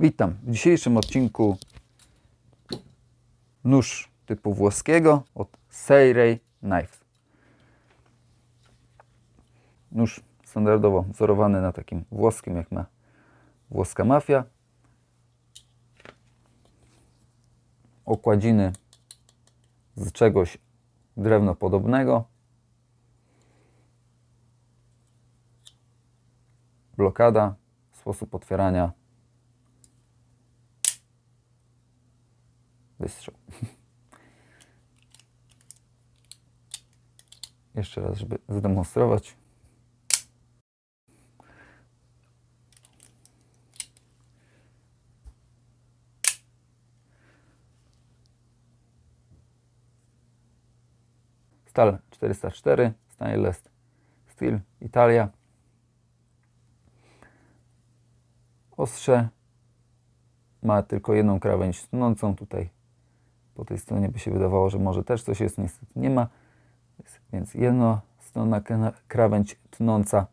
Witam. W dzisiejszym odcinku nóż typu włoskiego od Seirej Knives. Nóż standardowo wzorowany na takim włoskim, jak ma włoska mafia. Okładziny z czegoś drewnopodobnego. Blokada, sposób otwierania wystrzał. Jeszcze raz, żeby zademonstrować. Stal 404, stainless steel, Italia. Ostrze ma tylko jedną krawędź tnącą tutaj po tej stronie by się wydawało, że może też coś jest, niestety nie ma. Więc jednostronna kra- krawędź tnąca.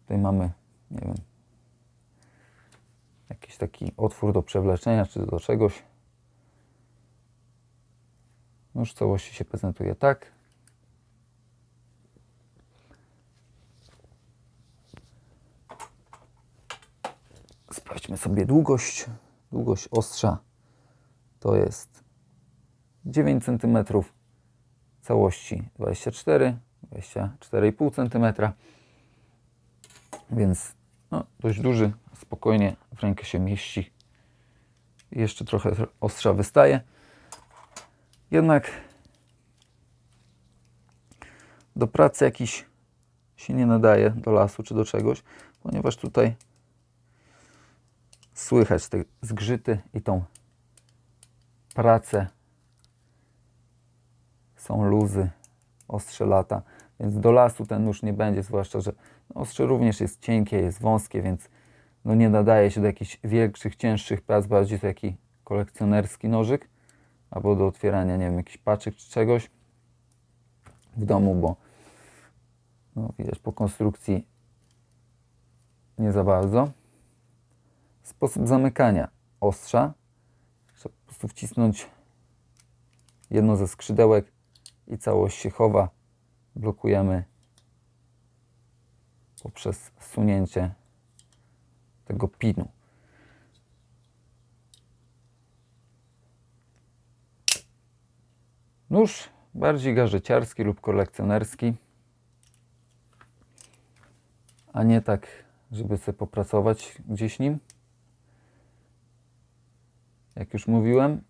Tutaj mamy, nie wiem, jakiś taki otwór do przewleczenia czy do czegoś. Nóż w całości się prezentuje tak. Sprawdźmy sobie długość. Długość ostrza to jest 9 cm, całości 24, 24,5 cm, więc no, dość duży, spokojnie w rękę się mieści. Jeszcze trochę ostrza wystaje. Jednak do pracy jakiś się nie nadaje, do lasu czy do czegoś, ponieważ tutaj słychać te zgrzyty i tą pracę. Są luzy, ostrze lata, więc do lasu ten nóż nie będzie, zwłaszcza, że no, ostrze również jest cienkie, jest wąskie, więc no nie nadaje się do jakichś większych, cięższych prac, bardziej taki kolekcjonerski nożyk, albo do otwierania, nie wiem, jakichś paczek czy czegoś w domu, bo no, widać po konstrukcji nie za bardzo. Sposób zamykania ostrza Trzeba po prostu wcisnąć jedno ze skrzydełek i całość się chowa. Blokujemy poprzez sunięcie tego pinu. Nóż bardziej garzeciarski lub kolekcjonerski, a nie tak, żeby sobie popracować gdzieś nim. Jak już mówiłem,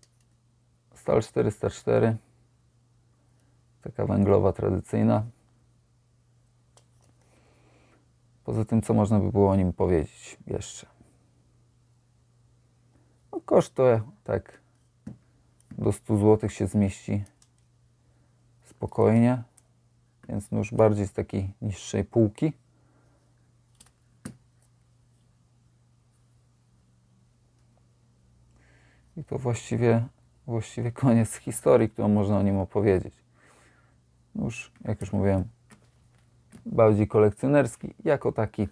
stal 404, taka węglowa, tradycyjna. Poza tym, co można by było o nim powiedzieć jeszcze? No, koszt to tak do 100 zł się zmieści spokojnie, więc nóż bardziej z takiej niższej półki. I to właściwie, właściwie koniec historii, którą można o nim opowiedzieć. Już, jak już mówiłem, bardziej kolekcjonerski, jako taki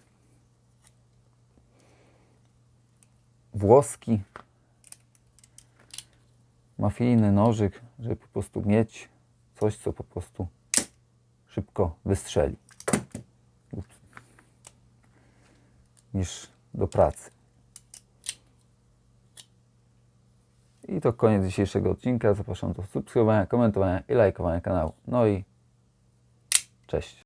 włoski, mafijny nożyk, żeby po prostu mieć coś, co po prostu szybko wystrzeli. Niż do pracy. I to koniec dzisiejszego odcinka. Zapraszam do subskrybowania, komentowania i lajkowania kanału. No i cześć.